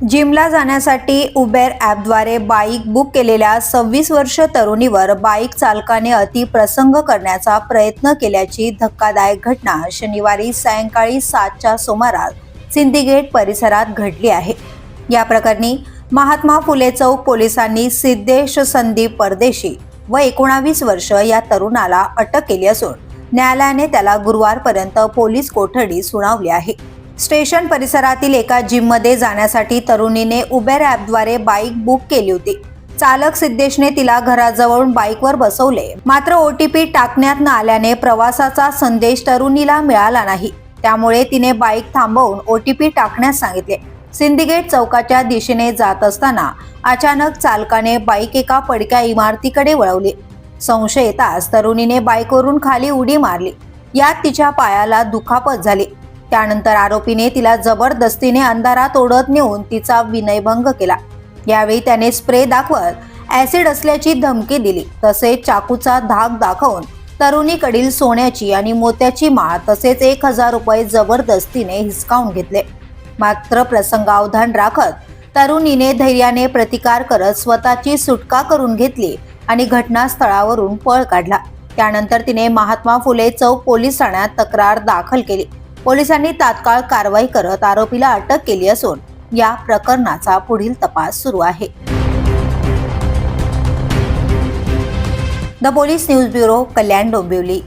जिमला जाण्यासाठी उबेर ॲपद्वारे बाईक बुक केलेल्या सव्वीस वर्ष तरुणीवर बाईक चालकाने अतिप्रसंग करण्याचा प्रयत्न केल्याची धक्कादायक घटना शनिवारी सायंकाळी सातच्या सुमारास सिंदीगेट परिसरात घडली आहे. या प्रकरणी महात्मा फुले चौक पोलिसांनी सिद्धेश संदीप परदेशी व एकोणावीस वर्ष या तरुणाला अटक केली असून न्यायालयाने त्याला गुरुवारपर्यंत पोलीस कोठडी सुनावली आहे. स्टेशन परिसरातील एका जिममध्ये जाण्यासाठी तरुणीने उबेर ॲपद्वारे बाईक बुक केली होती. चालक सिद्धेशने तिला घराजवळून बाईकवर बसवले. मात्र ओ टी पी टाकण्यात न आल्याने प्रवासाचा संदेश तरुणीला मिळाला नाही. त्यामुळे तिने बाईक थांबवून ओ टी पी टाकण्यास सांगितले. सिंदीगेट चौकाच्या दिशेने जात असताना अचानक चालकाने बाईक एका पडक्या इमारतीकडे वळवली. संशय येताच तरुणीने बाईकवरून खाली उडी मारली. यात तिच्या पायाला दुखापत झाली. त्यानंतर आरोपीने तिला जबरदस्तीने अंधारात ओढत नेऊन तिचा विनयभंग केला. यावेळी त्याने स्प्रे दाखवत ऍसिड असल्याची धमकी दिली. तसेच चाकूचा धाक दाखवून तरुणीकडील सोन्याची आणि मोत्याची माळ तसेच एक हजार रुपये जबरदस्तीने हिसकावून घेतले. मात्र प्रसंगावधान राखत तरुणीने धैर्याने प्रतिकार करत स्वतःची सुटका करून घेतली आणि घटनास्थळावरून पळ काढला. त्यानंतर तिने महात्मा फुले चौक पोलीस ठाण्यात तक्रार दाखल केली. पोलिसांनी तात्काळ कारवाई करत आरोपीला अटक केली असून या प्रकरणाचा पुढील तपास सुरू आहे. The police news bureau Kalyan Dombivli.